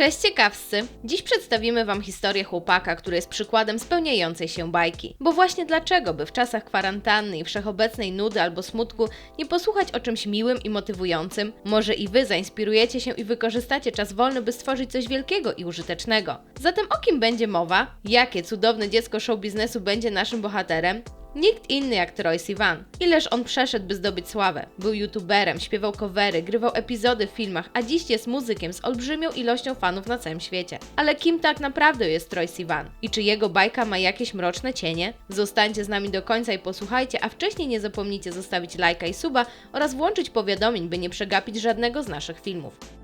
Cześć ciekawscy! Dziś przedstawimy Wam historię chłopaka, który jest przykładem spełniającej się bajki. Bo właśnie dlaczego, by w czasach kwarantanny i wszechobecnej nudy albo smutku nie posłuchać o czymś miłym i motywującym? Może i Wy zainspirujecie się i wykorzystacie czas wolny, by stworzyć coś wielkiego i użytecznego. Zatem o kim będzie mowa? Jakie cudowne dziecko show biznesu będzie naszym bohaterem? Nikt inny jak Troy Sivan. Ileż on przeszedł, by zdobyć sławę. Był youtuberem, śpiewał covery, grywał epizody w filmach, a dziś jest muzykiem z olbrzymią ilością fanów na całym świecie. Ale kim tak naprawdę jest Troy Sivan? I czy jego bajka ma jakieś mroczne cienie? Zostańcie z nami do końca i posłuchajcie, a wcześniej nie zapomnijcie zostawić lajka i suba oraz włączyć powiadomień, by nie przegapić żadnego z naszych filmów.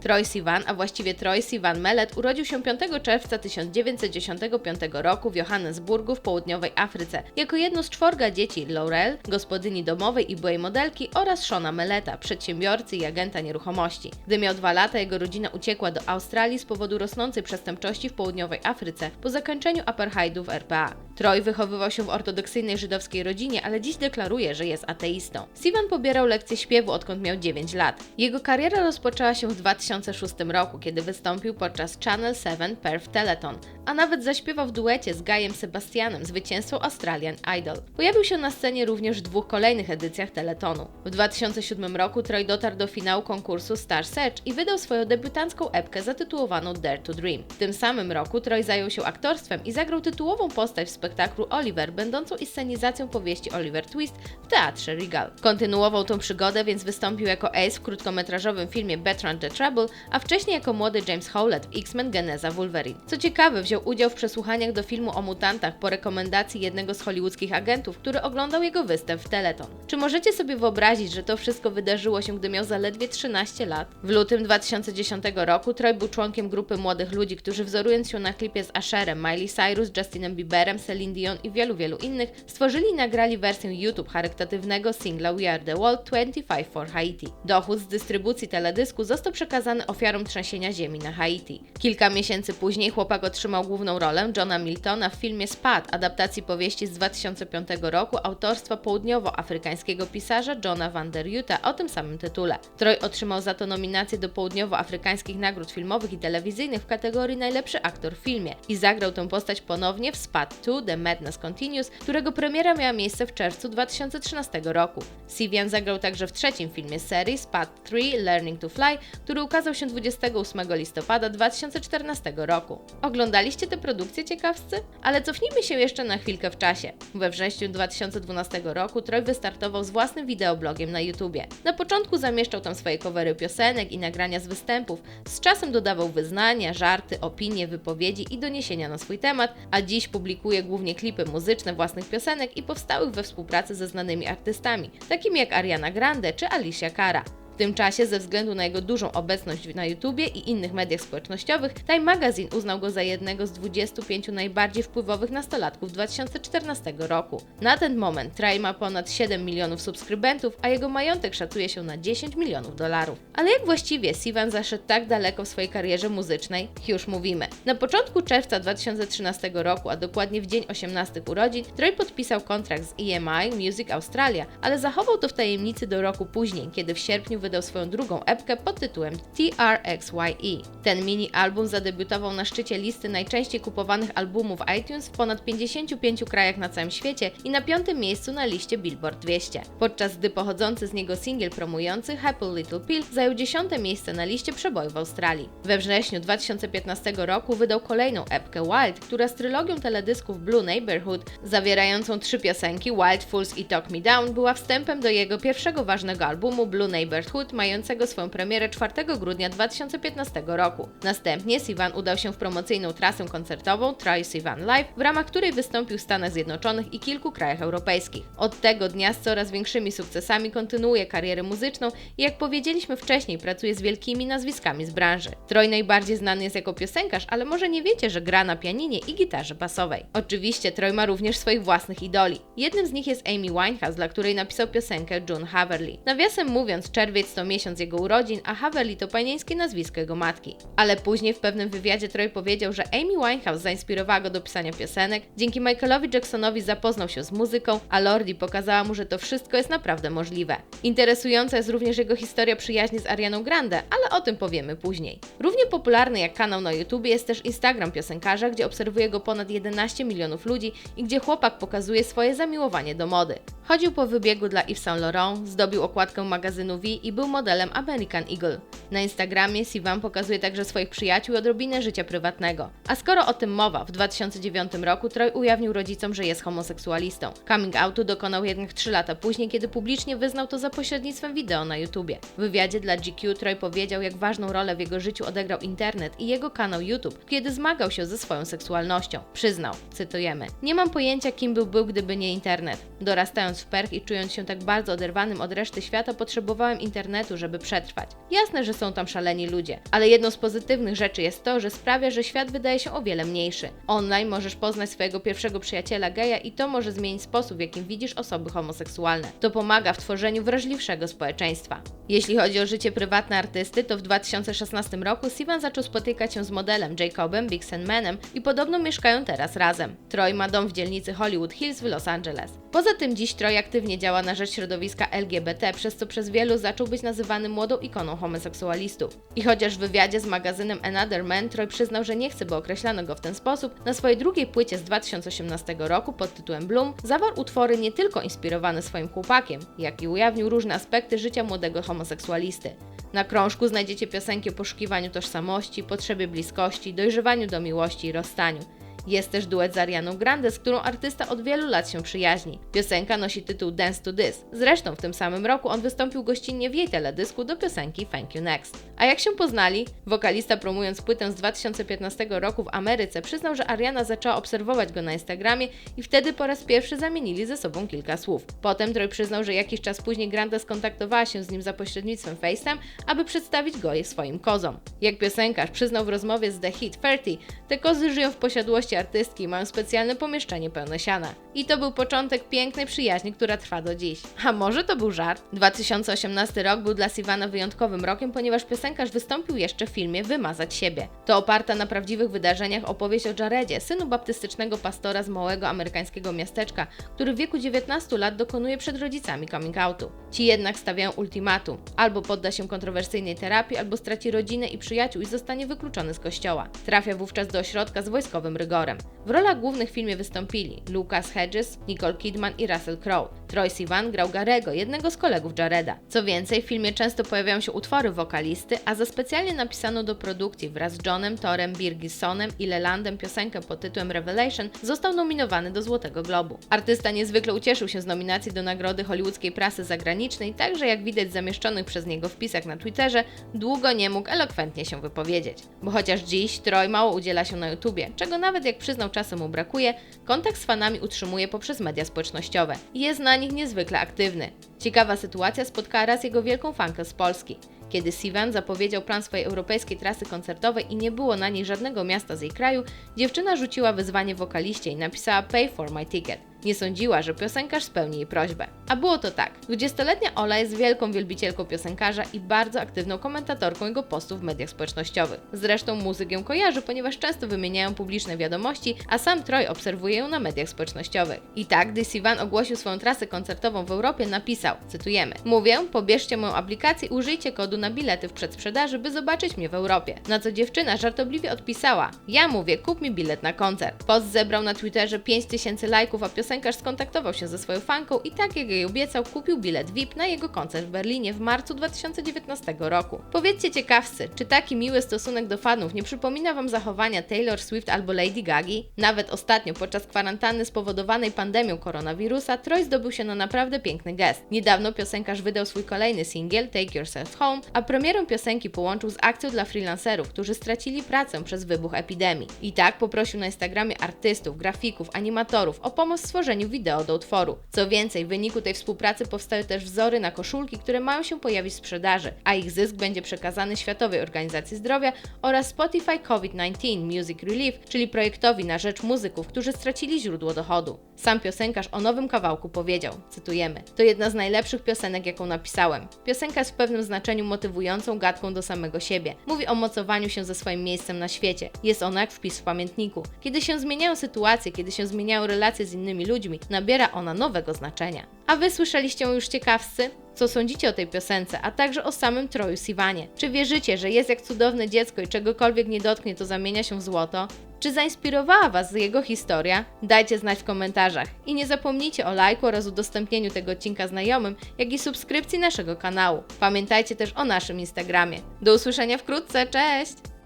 Troy Sivan, a właściwie Troy Sivan Mellet, urodził się 5 czerwca 1995 roku w Johannesburgu w południowej Afryce. Jako jedno z czworga dzieci Laurel, gospodyni domowej i byłej modelki oraz Shona Melleta, przedsiębiorcy i agenta nieruchomości. Gdy miał dwa lata, jego rodzina uciekła do Australii z powodu rosnącej przestępczości w południowej Afryce po zakończeniu apartheidu w RPA. Troy wychowywał się w ortodoksyjnej żydowskiej rodzinie, ale dziś deklaruje, że jest ateistą. Sivan pobierał lekcje śpiewu odkąd miał 9 lat. Jego kariera rozpoczęła się w 2006 roku, kiedy wystąpił podczas Channel 7 Perf Teleton, a nawet zaśpiewał w duecie z Gajem Sebastianem, zwycięzcą Australian Idol. Pojawił się na scenie również w dwóch kolejnych edycjach Teletonu. W 2007 roku Troy dotarł do finału konkursu Star Search i wydał swoją debiutancką epkę zatytułowaną Dare to Dream. W tym samym roku Troy zajął się aktorstwem i zagrał tytułową postać w spektaklu Oliver, będącą inscenizacją powieści Oliver Twist w teatrze Regal. Kontynuował tą przygodę, więc wystąpił jako Ace w krótkometrażowym filmie Bertrand the Trouble, a wcześniej jako młody James Howlett w X-Men Geneza Wolverine. Co ciekawe, wziął udział w przesłuchaniach do filmu o mutantach po rekomendacji jednego z hollywoodzkich agentów, który oglądał jego występ w Teleton. Czy możecie sobie wyobrazić, że to wszystko wydarzyło się, gdy miał zaledwie 13 lat? W lutym 2010 roku Troy był członkiem grupy młodych ludzi, którzy wzorując się na klipie z Asherem, Miley Cyrus, Justinem Bieberem, Celine Dion i wielu, wielu innych, stworzyli i nagrali wersję YouTube charytatywnego singla We Are The World 25 for Haiti. Dochód z dystrybucji teledysku został przekazany ofiarom trzęsienia ziemi na Haiti. Kilka miesięcy później chłopak otrzymał główną rolę Johna Miltona w filmie Spad, adaptacji powieści z 2005 roku autorstwa południowoafrykańskiego pisarza Johna van der Juta o tym samym tytule. Troy otrzymał za to nominację do południowoafrykańskich nagród filmowych i telewizyjnych w kategorii najlepszy aktor w filmie i zagrał tę postać ponownie w Spad 2 The Madness Continues, którego premiera miała miejsce w czerwcu 2013 roku. Sivian zagrał także w trzecim filmie serii Spad 3 Learning to Fly, który ukazał się 28 listopada 2014 roku. Oglądaliście tę produkcję ciekawscy? Ale cofnijmy się jeszcze na chwilkę w czasie. We wrześniu 2012 roku Troy wystartował z własnym wideoblogiem na YouTubie. Na początku zamieszczał tam swoje covery piosenek i nagrania z występów, z czasem dodawał wyznania, żarty, opinie, wypowiedzi i doniesienia na swój temat, a dziś publikuje głównie klipy muzyczne własnych piosenek i powstałych we współpracy ze znanymi artystami, takimi jak Ariana Grande czy Alicia Cara. Tym czasie, ze względu na jego dużą obecność na YouTubie i innych mediach społecznościowych, Time Magazine uznał go za jednego z 25 najbardziej wpływowych nastolatków 2014 roku. Na ten moment Troy ma ponad 7 milionów subskrybentów, a jego majątek szacuje się na 10 milionów dolarów. Ale jak właściwie Sivan zaszedł tak daleko w swojej karierze muzycznej? Już mówimy. Na początku czerwca 2013 roku, a dokładnie w dzień 18 urodzin, Troy podpisał kontrakt z EMI Music Australia, ale zachował to w tajemnicy do roku później, kiedy w sierpniu wydał swoją drugą epkę pod tytułem TRXYE. Ten mini album zadebiutował na szczycie listy najczęściej kupowanych albumów iTunes w ponad 55 krajach na całym świecie i na piątym miejscu na liście Billboard 200. Podczas gdy pochodzący z niego singiel promujący Happy Little Pill zajął dziesiąte miejsce na liście przebojów w Australii. We wrześniu 2015 roku wydał kolejną epkę Wild, która z trylogią teledysków Blue Neighborhood, zawierającą trzy piosenki Wild Fools i Talk Me Down, była wstępem do jego pierwszego ważnego albumu Blue Neighborhood, mającego swoją premierę 4 grudnia 2015 roku. Następnie Sivan udał się w promocyjną trasę koncertową Try Sivan Live, w ramach której wystąpił w Stanach Zjednoczonych i kilku krajach europejskich. Od tego dnia z coraz większymi sukcesami kontynuuje karierę muzyczną i jak powiedzieliśmy wcześniej, pracuje z wielkimi nazwiskami z branży. Troy najbardziej znany jest jako piosenkarz, ale może nie wiecie, że gra na pianinie i gitarze basowej. Oczywiście Troy ma również swoich własnych idoli. Jednym z nich jest Amy Winehouse, dla której napisał piosenkę June Haverly. Nawiasem mówiąc, czerwiec To miesiąc jego urodzin, a Haverly to panieńskie nazwisko jego matki. Ale później w pewnym wywiadzie Troy powiedział, że Amy Winehouse zainspirowała go do pisania piosenek, dzięki Michaelowi Jacksonowi zapoznał się z muzyką, a Lordi pokazała mu, że to wszystko jest naprawdę możliwe. Interesująca jest również jego historia przyjaźni z Arianą Grande, ale o tym powiemy później. Równie popularny jak kanał na YouTube jest też Instagram piosenkarza, gdzie obserwuje go ponad 11 milionów ludzi i gdzie chłopak pokazuje swoje zamiłowanie do mody. Chodził po wybiegu dla Yves Saint Laurent, zdobił okładkę magazynu V i był modelem American Eagle. Na Instagramie Sivan pokazuje także swoich przyjaciół i odrobinę życia prywatnego. A skoro o tym mowa, w 2009 roku Troy ujawnił rodzicom, że jest homoseksualistą. Coming outu dokonał jednak 3 lata później, kiedy publicznie wyznał to za pośrednictwem wideo na YouTubie. W wywiadzie dla GQ Troy powiedział, jak ważną rolę w jego życiu odegrał internet i jego kanał YouTube, kiedy zmagał się ze swoją seksualnością. Przyznał, cytujemy, nie mam pojęcia kim był był, gdyby nie internet. Dorastając w perch i czując się tak bardzo oderwanym od reszty świata, potrzebowałem internetu, żeby przetrwać. Jasne, że są tam szaleni ludzie, ale jedną z pozytywnych rzeczy jest to, że sprawia, że świat wydaje się o wiele mniejszy. Online możesz poznać swojego pierwszego przyjaciela geja i to może zmienić sposób, w jakim widzisz osoby homoseksualne. To pomaga w tworzeniu wrażliwszego społeczeństwa. Jeśli chodzi o życie prywatne artysty, to w 2016 roku Sivan zaczął spotykać się z modelem Jacobem Big Manem i podobno mieszkają teraz razem. Troy ma dom w dzielnicy Hollywood Hills w Los Angeles. Poza tym dziś Troy aktywnie działa na rzecz środowiska LGBT, przez co przez wielu zaczął być nazywany młodą ikoną homoseksualistów. I chociaż w wywiadzie z magazynem Another Man Troy przyznał, że nie chce, by określano go w ten sposób, na swojej drugiej płycie z 2018 roku pod tytułem Bloom zawarł utwory nie tylko inspirowane swoim chłopakiem, jak i ujawnił różne aspekty życia młodego homoseksualisty. Na krążku znajdziecie piosenki o poszukiwaniu tożsamości, potrzebie bliskości, dojrzewaniu do miłości i rozstaniu. Jest też duet z Arianą Grande, z którą artysta od wielu lat się przyjaźni. Piosenka nosi tytuł Dance to This. Zresztą w tym samym roku on wystąpił gościnnie w jej teledysku do piosenki Thank You Next. A jak się poznali? Wokalista promując płytę z 2015 roku w Ameryce przyznał, że Ariana zaczęła obserwować go na Instagramie i wtedy po raz pierwszy zamienili ze sobą kilka słów. Potem Troy przyznał, że jakiś czas później Grande skontaktowała się z nim za pośrednictwem FaceTime, aby przedstawić go swoim kozom. Jak piosenkarz przyznał w rozmowie z The Hit 30, te kozy żyją w posiadłości artystki mają specjalne pomieszczenie pełne siana. I to był początek pięknej przyjaźni, która trwa do dziś. A może to był żart? 2018 rok był dla Sivana wyjątkowym rokiem, ponieważ piosenkarz wystąpił jeszcze w filmie Wymazać siebie. To oparta na prawdziwych wydarzeniach opowieść o Jaredzie, synu baptystycznego pastora z małego amerykańskiego miasteczka, który w wieku 19 lat dokonuje przed rodzicami coming outu. Ci jednak stawiają ultimatum: albo podda się kontrowersyjnej terapii, albo straci rodzinę i przyjaciół i zostanie wykluczony z kościoła. Trafia wówczas do ośrodka z wojskowym rygorem. W rolach głównych w filmie wystąpili Lucas Hedges, Nicole Kidman i Russell Crowe. Troy Sivan grał Garego, jednego z kolegów Jareda. Co więcej, w filmie często pojawiają się utwory wokalisty, a za specjalnie napisaną do produkcji wraz z Johnem Torem, Birgissonem i Lelandem piosenkę pod tytułem Revelation został nominowany do Złotego Globu. Artysta niezwykle ucieszył się z nominacji do nagrody hollywoodzkiej prasy zagranicznej, także jak widać zamieszczonych przez niego wpisach na Twitterze, długo nie mógł elokwentnie się wypowiedzieć. Bo chociaż dziś Troy mało udziela się na YouTubie, czego nawet jak przyznał czasem mu brakuje, kontakt z fanami utrzymuje poprzez media społecznościowe i jest na nich niezwykle aktywny. Ciekawa sytuacja spotkała raz jego wielką fankę z Polski. Kiedy Sivan zapowiedział plan swojej europejskiej trasy koncertowej i nie było na niej żadnego miasta z jej kraju, dziewczyna rzuciła wyzwanie wokaliście i napisała Pay for my ticket. Nie sądziła, że piosenkarz spełni jej prośbę. A było to tak. 20-letnia Ola jest wielką wielbicielką piosenkarza i bardzo aktywną komentatorką jego postów w mediach społecznościowych. Zresztą muzyk ją kojarzy, ponieważ często wymieniają publiczne wiadomości, a sam Troy obserwuje ją na mediach społecznościowych. I tak, gdy Sivan ogłosił swoją trasę koncertową w Europie, napisał, cytujemy, Mówię, pobierzcie moją aplikację i użyjcie kodu na bilety w przedsprzedaży, by zobaczyć mnie w Europie. Na co dziewczyna żartobliwie odpisała, ja mówię, kup mi bilet na koncert. Post zebrał na Twitterze 5000 lajków, a piosenka piosenkarz skontaktował się ze swoją fanką i tak jak jej obiecał, kupił bilet VIP na jego koncert w Berlinie w marcu 2019 roku. Powiedzcie ciekawscy, czy taki miły stosunek do fanów nie przypomina Wam zachowania Taylor Swift albo Lady Gagi? Nawet ostatnio, podczas kwarantanny spowodowanej pandemią koronawirusa, Troy zdobył się na naprawdę piękny gest. Niedawno piosenkarz wydał swój kolejny singiel, Take Yourself Home, a premierę piosenki połączył z akcją dla freelancerów, którzy stracili pracę przez wybuch epidemii. I tak poprosił na Instagramie artystów, grafików, animatorów o pomoc w tworzeniu wideo do utworu. Co więcej, w wyniku tej współpracy powstały też wzory na koszulki, które mają się pojawić w sprzedaży, a ich zysk będzie przekazany Światowej Organizacji Zdrowia oraz Spotify COVID-19 Music Relief, czyli projektowi na rzecz muzyków, którzy stracili źródło dochodu. Sam piosenkarz o nowym kawałku powiedział, cytujemy, to jedna z najlepszych piosenek, jaką napisałem. Piosenka jest w pewnym znaczeniu motywującą gadką do samego siebie. Mówi o mocowaniu się ze swoim miejscem na świecie. Jest ona jak wpis w pamiętniku. Kiedy się zmieniają sytuacje, kiedy się zmieniają relacje z innymi ludźmi, nabiera ona nowego znaczenia. A wy słyszeliście już ciekawscy? Co sądzicie o tej piosence, a także o samym Troju Siwanie? Czy wierzycie, że jest jak cudowne dziecko i czegokolwiek nie dotknie, to zamienia się w złoto? Czy zainspirowała Was jego historia? Dajcie znać w komentarzach. I nie zapomnijcie o lajku oraz udostępnieniu tego odcinka znajomym, jak i subskrypcji naszego kanału. Pamiętajcie też o naszym Instagramie. Do usłyszenia wkrótce, cześć!